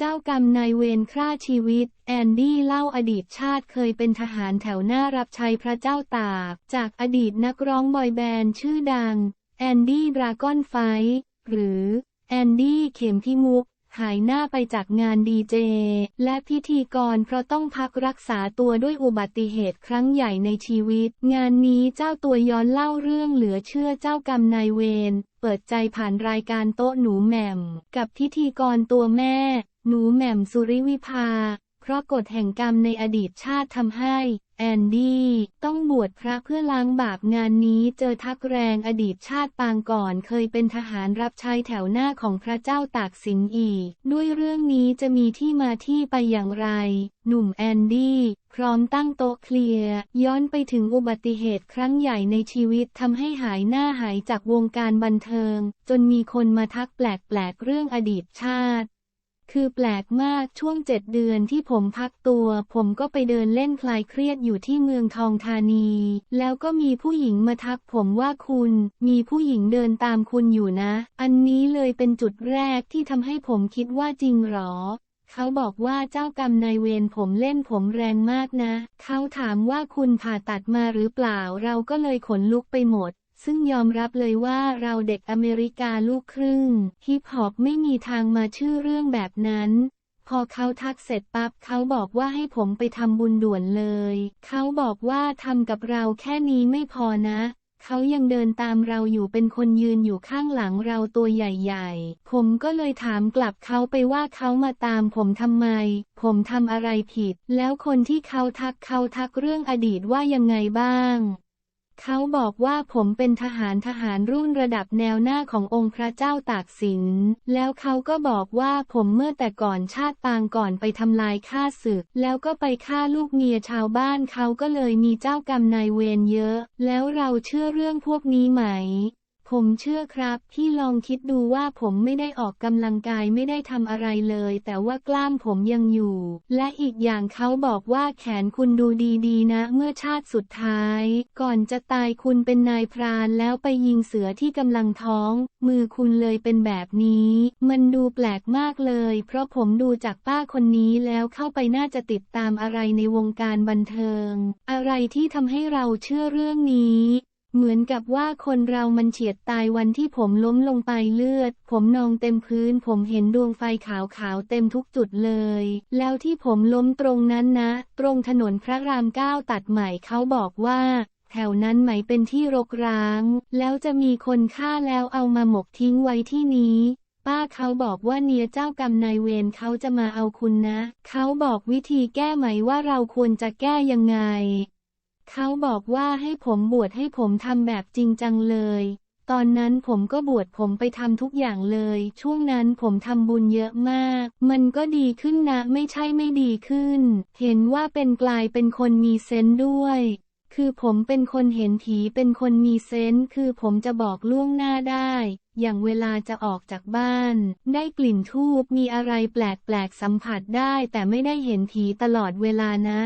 เจ้ากรรมนายเวรฆ่าชีวิต แอนดี้เล่าอดีตชาติเคยเป็นทหารแถวหน้ารับใช้พระเจ้าตาก จากอดีตนักร้องบอยแบนด์ชื่อดัง แอนดี้ดราก้อนไฟ หรือ แอนดี้เข็มพิมุก หายหน้าไปจากงานดีเจ และพิธีกรเพราะต้องพักรักษาตัวด้วยอุบัติเหตุครั้งใหญ่ในชีวิต งานนี้เจ้าตัวย้อนเล่าเรื่องเหลือเชื่อเจ้ากรรมนายเวรเปิดใจผ่านรายการโต๊ะหนูแหม่ม กับพิธีกรตัวแม่ หนูแหม่มสุริวิภา เพราะกฎแห่งกรรมในอดีตชาติทำให้ แอนดี้ ต้องบวชพระเพื่อล้างบาปงานนี้เจอทักแรงอดีตชาติปางก่อนเคยเป็นทหารรับใช้แถวหน้าของพระเจ้าตากสินอีก ด้วยเรื่องนี้จะมีที่มาที่ไปอย่างไร หนุ่มแอนดี้พร้อมตั้งโต๊ะเคลียร์ ย้อนไปถึงอุบัติเหตุครั้งใหญ่ในชีวิตทำให้หายหน้าหายจากวงการบันเทิง จนมีคนมาทักแปลกๆเรื่องอดีตชาติ คือแปลกมากช่วงเจ็ดเดือนที่ผมพักตัว ผมก็ไปเดินเล่นคลายเครียดอยู่ที่เมืองทองธานี แล้วก็มีผู้หญิงมาทักผมว่าคุณ มีผู้หญิงเดินตามคุณอยู่นะ อันนี้เลยเป็นจุดแรกที่ทำให้ผมคิดว่าจริงหรอ เขาบอกว่าเจ้ากรรมนายเวรผมเล่นผมแรงมากนะ เขาถามว่าคุณผ่าตัดมาหรือเปล่าเราก็เลยขนลุกไปหมด ซึ่งยอมรับเลยว่าเราเด็กอเมริกาลูกครึ่ง ฮิปฮอปไม่มีทางมาชื่อเรื่องแบบนั้น พอเขาทักเสร็จปั๊บเขาบอกว่าให้ผมไปทำบุญด่วนเลย เขาบอกว่าทำกับเราแค่นี้ไม่พอนะ เขายังเดินตามเราอยู่เป็นคนยืนอยู่ข้างหลังเราตัวใหญ่ๆ ผมก็เลยถามกลับเขาไปว่าเขามาตามผมทำไม ผมทำอะไรผิด แล้วคนที่เขาทักเขาทักเรื่องอดีตว่ายังไงบ้าง เขาบอกว่าผมเป็นทหารทหารรุ่นระดับแนวหน้าขององค์พระเจ้าตากสิน แล้วเขาก็บอกว่าผมเมื่อแต่ก่อนชาติปางก่อนไปทำลายฆ่าศึก แล้วก็ไปฆ่าลูกเมียชาวบ้านเขาก็เลยมีเจ้ากรรมนายเวรเยอะ แล้วเราเชื่อเรื่องพวกนี้ไหม ผมเชื่อครับพี่ลองคิดดูว่าผมไม่ได้ออกกำลังกายไม่ได้ทำอะไรเลย แต่ว่ากล้ามผมยังอยู่ และอีกอย่างเขาบอกว่าแขนคุณดูดีๆ นะ เมื่อชาติสุดท้าย ก่อนจะตายคุณเป็นนายพรานแล้วไปยิงเสือที่กำลังท้อง มือคุณเลยเป็นแบบนี้ มันดูแปลกมากเลย เพราะผมดูจากป้าคนนี้แล้วเข้าไปน่าจะติดตามอะไรในวงการบันเทิง อะไรที่ทำให้เราเชื่อเรื่องนี้ เหมือนกับว่าคนเรามันเฉียดตายวันที่ผมล้มลงไปเลือด ผมนองเต็มพื้น ผมเห็นดวงไฟขาวๆเต็มทุกจุดเลย แล้วที่ผมล้มตรงนั้นนะ ตรงถนนพระรามเก้าตัดใหม่เขาบอกว่าแถวนั้นไหมเป็นที่รกร้าง แล้วจะมีคนฆ่าแล้วเอามาหมกทิ้งไว้ที่นี้ ป้าเขาบอกว่าเนียเจ้ากรรมนายเวรเขาจะมาเอาคุณนะ เขาบอกวิธีแก้ไหมว่าเราควรจะแก้ยังไง เขาบอกว่าให้ผมบวชให้ผมทำแบบจริงจังเลย ตอนนั้นผมก็บวชผมไปทำทุกอย่างเลย ช่วงนั้นผมทำบุญเยอะมาก มันก็ดีขึ้นนะไม่ใช่ไม่ดีขึ้น เห็นว่าเป็นกลายเป็นคนมีเซนด้วย คือผมเป็นคนเห็นผีเป็นคนมีเซนคือผมจะบอกล่วงหน้าได้ อย่างเวลาจะออกจากบ้าน ได้กลิ่นทูบมีอะไรแปลกๆสัมผัสได้ แต่ไม่ได้เห็นผีตลอดเวลานะ